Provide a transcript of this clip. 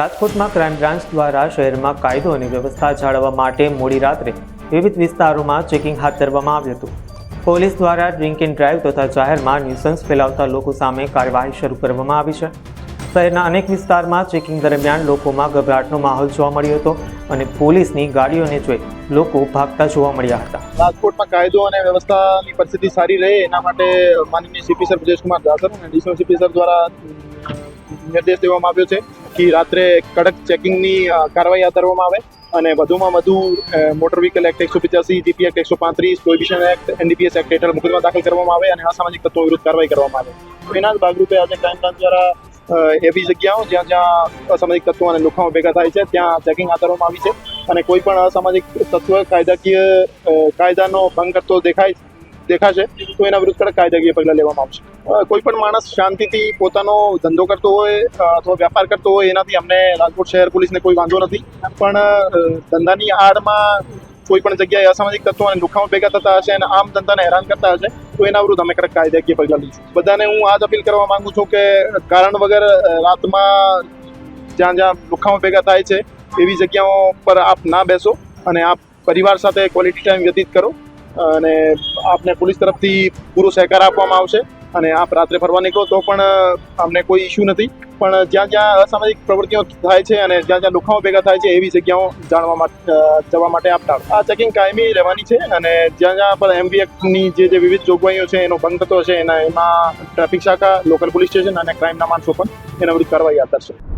રાજકોટમાં crime branch દ્વારા શહેરમાં કાયદો અને વ્યવસ્થા જાળવવા માટે મોડી રાત્રે વિવિધ વિસ્તારોમાં ચેકિંગ હાથ ધરવામાં આવ્યું હતું. પોલીસ દ્વારા ડ્રિંક એન્ડ ડ્રાઈવ તથા જાહેરમાં ન્યુસન્સ ફેલાવતા લોકો સામે કાર્યવાહી શરૂ કરવામાં આવી છે. શહેરના અનેક વિસ્તારમાં ચેકિંગ દરમિયાન લોકોમાં ગભરાટનો માહોલ જોવા મળ્યો હતો અને પોલીસની ગાડીઓને જોઈ લોકો ભાગતા જોવા મળ્યા હતા. રાજકોટમાં કાયદો અને વ્યવસ્થાની પરિસ્થિતિ સારી રહે એના માટે માનનીય સીપી સર બ્રજેશકુમાર જાસર અને ડીસીઓ સીપી સર દ્વારા નિર્દેશ દેવામાં આવ્યો છે. કે રાત્રે કડક ચેકિંગની કાર્યવાહી હાથ ધરવામાં આવે અને વધુમાં વધુ મોટર વ્હીકલ એક્ટ એકસો પચાસી જીપી એક્ટ એકસો પાંત્રીસ પ્રોહિબિશન એક્ટ એનડીપીએસ એક્ટ હેઠળ મુકદમા દાખલ કરવામાં આવે અને અસામાજિક તત્વો વિરુદ્ધ કાર્યવાહી કરવામાં આવે. એના જ ભાગરૂપે આજે ક્રાઇમ બ્રાન્ચ દ્વારા એવી જગ્યાઓ જ્યાં જ્યાં અસામાજિક તત્વો અને લુખાઓ ભેગા થાય છે, ત્યાં ચેકિંગ હાથ ધરવામાં આવી છે. અને કોઈ પણ અસામાજિક તત્વ કાયદાકીય કાયદાનો ભંગ કરતો દેખાય દેખાશે, તો એના વિરુદ્ધ કડક કાયદાકીય પગલાં લેવામાં આવશે. કોઈ પણ માણસ શાંતિથી પોતાનો ધંધો કરતો હોય અથવા વ્યાપાર કરતો હોય, એનાથી અમને રાજકોટ શહેર પોલીસને કોઈ વાંધો નથી. પણ ધંધાની આડમાં કોઈ પણ જગ્યાએ અસામાજિક તત્વો અને લુખાઓ ભેગા થતા હશે અને આમ ધંધાને હેરાન કરતા હશે, તો એના વિરુદ્ધ અમે કડક કાયદાકીય પગલાં લઈશું. બધાને હું આ જ અપીલ કરવા માંગુ છું કે કારણ વગર રાતમાં જ્યાં જ્યાં લુખાઓ ભેગા થાય છે, એવી જગ્યાઓ પર આપ ના બેસો અને આપ પરિવાર સાથે ક્વોલિટી ટાઈમ વ્યતીત કરો. અને આપને પોલીસ તરફથી પૂરો સહકાર આપવામાં આવશે અને આપ રાત્રે ફરવા નીકળો તો પણ અમને કોઈ ઇશ્યુ નથી. પણ જ્યાં જ્યાં અસામાજિક પ્રવૃત્તિઓ થાય છે અને જ્યાં જ્યાં લુખાઓ ભેગા થાય છે એવી જગ્યાઓ જાણવા માટે જવા માટે આપ ટાળો. આ ચેકિંગ કાયમી રહેવાની છે અને જ્યાં જ્યાં પણ એમવી એક્ટની જે જે વિવિધ જોગવાઈઓ છે, એનો ભંગ થતો હશે, એના, એમાં ટ્રાફિક શાખા, લોકલ પોલીસ સ્ટેશન અને ક્રાઇમના માણસો પણ એના વિરુદ્ધ કાર્યવાહી હાથ ધરશે.